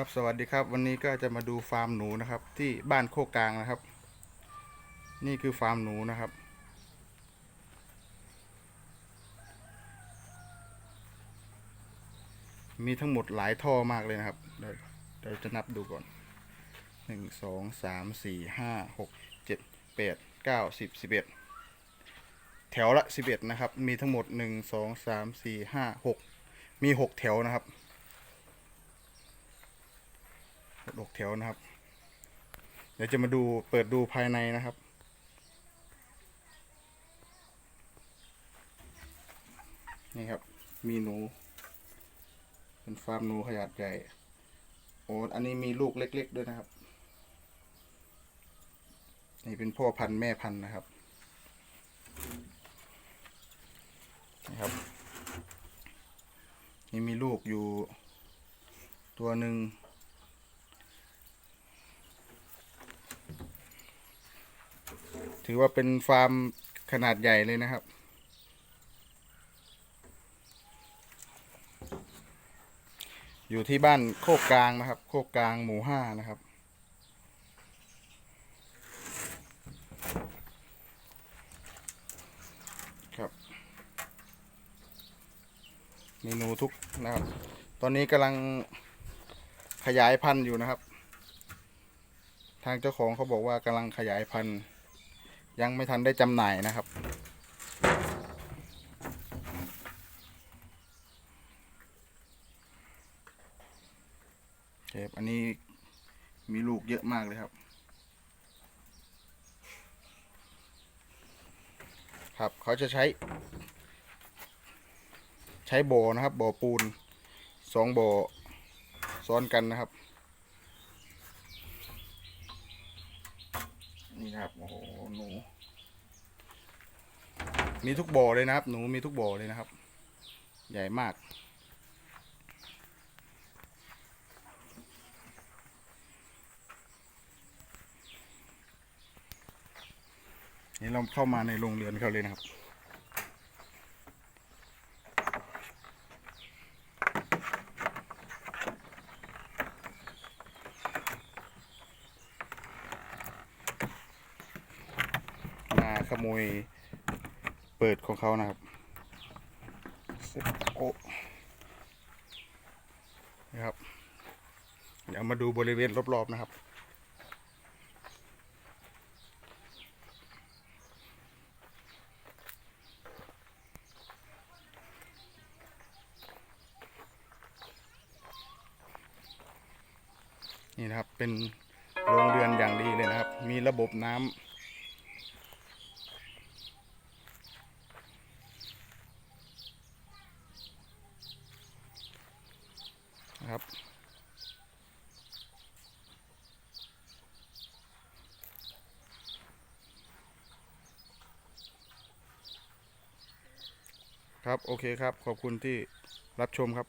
ครับสวัสดีครับวันนี้ก็จะมาดูฟาร์มหนูนะครับ ที่บ้านโคกกลางนะครับ นี่คือฟาร์มหนูนะครับ มีทั้งหมดหลายท่อมากเลยนะครับเดี๋ยวเดี๋ยวจะนับดูก่อนหนึ่งสองสามสี่ห้าหกเจ็ดแปดเก้าสิบสิบเอ็ดแถวละสิบเอ็ดนะครับ มีทั้งหมดหนึ่งสองสามสี่ห้าหกมีหกแถวนะครับ ดกแถวนะครับ เดี๋ยวจะมาดูเปิดดูภายในนะครับ นี่ครับ มีหนู เป็นฟาร์มหนูขนาดใหญ่ โอ้อันนี้มีลูกเล็ก ๆ ด้วยนะครับ นี่เป็นพ่อพันธุ์แม่พันธุ์นะครับนี่ครับ นี่มีลูกอยู่ตัวหนึ่ง ถือว่าเป็นฟาร์มขนาดใหญ่เลยนะครับ อยู่ที่บ้านโคกกลางนะครับ โคกกลางหมู่ห้านะครับ ครับมีนูทุกนะครับ ตอนนี้กำลังขยายพันธุ์อยู่นะครับ ทางเจ้าของเขาบอกว่ากำลังขยายพันธุ์ ยังไม่ทันได้จำหน่ายนะครับเทปอันนี้มีลูกเยอะมากเลยครับ ครับเขาจะใช้ ใช้บ่อนะครับบ่อปูนสองบ่อซ้อนกันนะครับ นะครับโอ้โหหนู มีทุกบ่อเลยนะครับ หนูมีทุกบ่อเลยนะครับ ใหญ่มาก นี่เราเข้ามาในโรงเรือนเขาเลยนะครับ มา ขโมยเปิดของเขานะครับเสร็จโอ้นะครับ เดี๋ยวมาดูบริเวณรอบๆนะครับนี่นะครับเป็นโรงเรือนอย่างดีเลยนะครับ มีระบบน้ำ ครับโอเคครับ ขอบคุณที่รับชมครับ